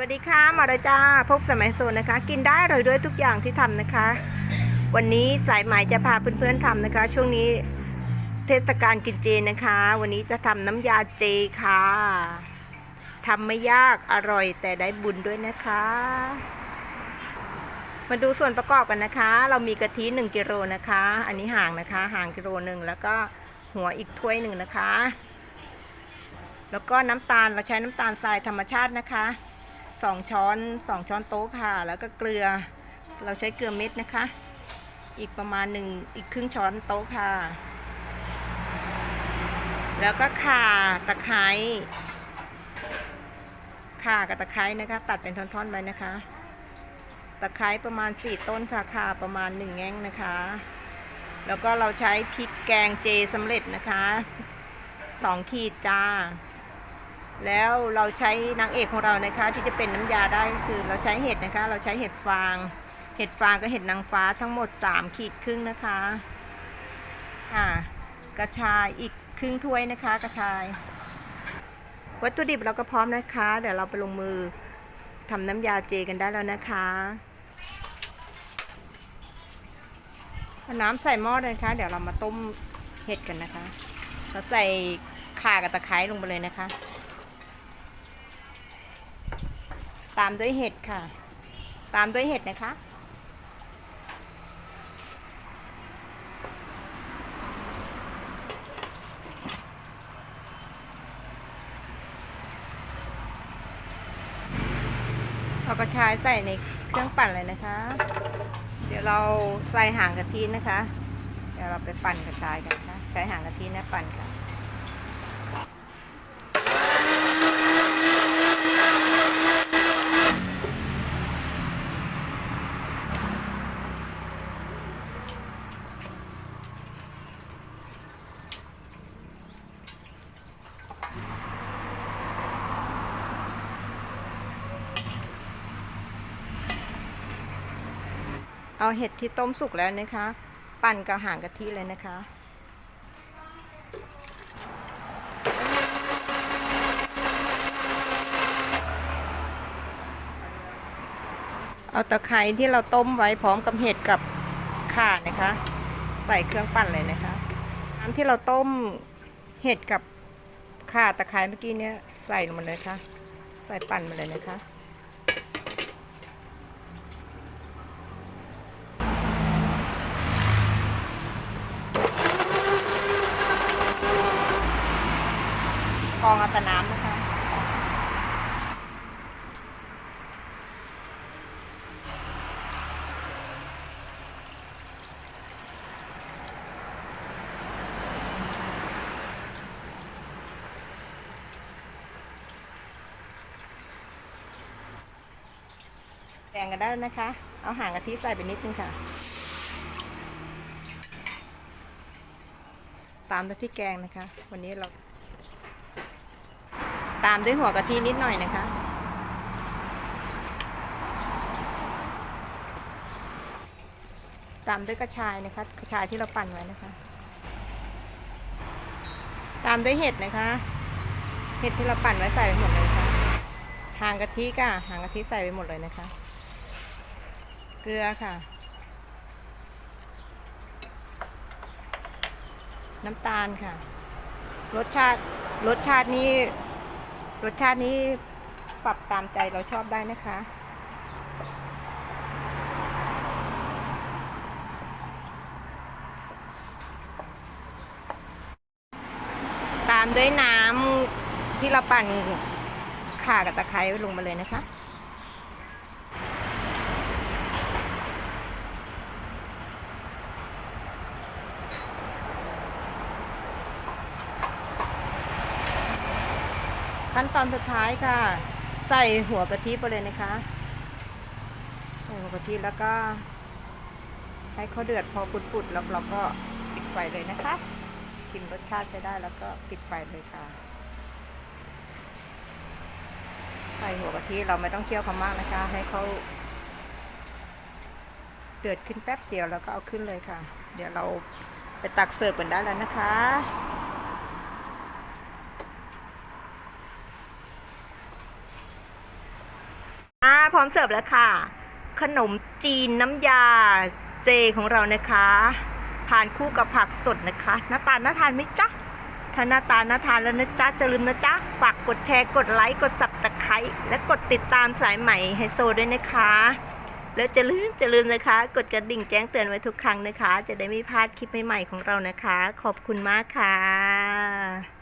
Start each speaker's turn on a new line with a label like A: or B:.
A: วัสดีค่ะมาเลยจ้าพบสมัยโซนนะคะ กินได้อร่อยด้วยทุกอย่างที่ทำนะคะ วันนี้สายไหมจะพาเพื่อนๆทำนะคะ ช่วงนี้เทศกาลกินเจนะคะ วันนี้จะทำน้ำยาเจค่ะทำไม่ยากอร่อยแต่ได้บุญด้วยนะคะ มาดูส่วนประกอบกันนะคะ เรามีกะทิ1กิโลนะคะ อันนี้ห่างนะคะห่างกิโลหนึ่งแล้วก็หัวอีกถ้วยหนึ่งนะคะ แล้วก็น้ำตาลเราใช้น้ำตาลทรายธรรมชาตินะคะ สองช้อนสองช้อนโต๊ะค่ะ แล้วก็เกลือ เราใช้เกลือเม็ดนะคะ อีกประมาณหนึ่งอีกครึ่งช้อนโต๊ะค่ะ แล้วก็ข่าตะไคร้ข่ากับตะไคร้นะคะ ตัดเป็นท่อนๆไปนะคะ ตะไคร้ประมาณ4ต้นค่ะข่าประมาณ1แง่งนะคะ แล้วก็เราใช้พริกแกงเจสำเร็จนะคะ2ขีดจ้า แล้วเราใช้นางเอกของเรานะคะ ที่จะเป็นน้ำยาได้ก็คือเราใช้เห็ดนะคะ เราใช้เห็ดฟาง เห็ดฟางกับเห็ดนางฟ้าทั้งหมด 3 ขีดครึ่งนะคะอ่ากระชายอีกครึ่งถ้วยนะคะ กระชาย วัตถุดิบเราก็พร้อมนะคะ เดี๋ยวเราไปลงมือทำน้ำยาเจกันได้แล้วนะคะน้ำใส่หม้อเลยนะคะเดี๋ยวเรามาต้มเห็ดกันนะคะ เราใส่ข่ากับตะไคร้ลงไปเลยนะคะ ตามด้วยเห็ดค่ะ ตามด้วยเห็ดนะคะ เอากระชายใส่ในเครื่องปั่นเลยนะคะ เดี๋ยวเราใส่หางกะทินะคะ เดี๋ยวเราไปปั่นกระชายกันนะคะใช้หางกะทินะปั่นค่ะ เอาเห็ดที่ต้มสุกแล้วนะคะ ปั่นกับหางกะทิเลยนะคะเอาตะไคร้ที่เราต้มไว้พร้อมกับเห็ดกับข่านะคะ ใส่เครื่องปั่นเลยนะคะน้ำที่เราต้มเห็ดกับข่าตะไคร้เมื่อกี้เนี้ยใส่ลงมาเลยค่ะ ใส่ปั่นมาเลยนะคะ กองอาแต่น้ำนะคะแกงกันได้นะคะ เอาหางกะทิใส่ไปนิดนึงค่ะ ตามด้วยพริกแกงนะคะ วันนี้เรา ตามด้วยหัวกะทินิดหน่อยนะคะ ตามด้วยกระชายนะคะกระชายที่เราปั่นไว้นะคะ ตามด้วยเห็ดนะคะ เห็ดที่เราปั่นไว้ใส่ไปหมดเลยค่ะหางกะทิค่ะหางกะทิใส่ไปหมดเลยนะคะ เกลือค่ะ น้ำตาลค่ะ รสชาติรสชาตินี้ รสชาตินี้ปรับตามใจเราชอบได้นะคะ ตามด้วยน้ำที่เราปั่นข่ากับตะไคร้ลงมาเลยนะคะ ขั้นตอนสุดท้ายค่ะ ใส่หัวกะทิไปเลยนะคะใส่หัวกะทิแล้วก็ ให้เขาเดือดพอปุดๆแล้วเราก็ปิดไฟเลยนะคะชิมรสชาติจะได้แล้วก็ปิดไฟเลยค่ะ ใส่หัวกะทิเราไม่ต้องเคี่ยวเขามากนะคะ ให้เขาเดือดขึ้นแป๊บเดียวแล้วก็เอาขึ้นเลยค่ะ เดี๋ยวเราไปตักเสิร์ฟกันได้แล้วนะคะ ร้อมเสิร์ฟแล้วค่ะ ขนมจีนน้ำยาเจของเรานะคะทานคู่กับผักสดนะคะหน้าตาน่าทานไหมจ๊ะถ้าหน้าตาน่าทานแล้วนะจ๊ะจะลืมนะจ๊ะฝากกดแชร์กดไลค์กดสับตะไคร้และกดติดตามสายใหม่ไฮโซด้วยนะคะ แล้วจะลืมจะลืมนะคะ กดกระดิ่งแจ้งเตือนไว้ทุกครั้งนะคะ จะได้ไม่พลาดคลิปใหม่ๆของเรานะคะ ขอบคุณมากค่ะ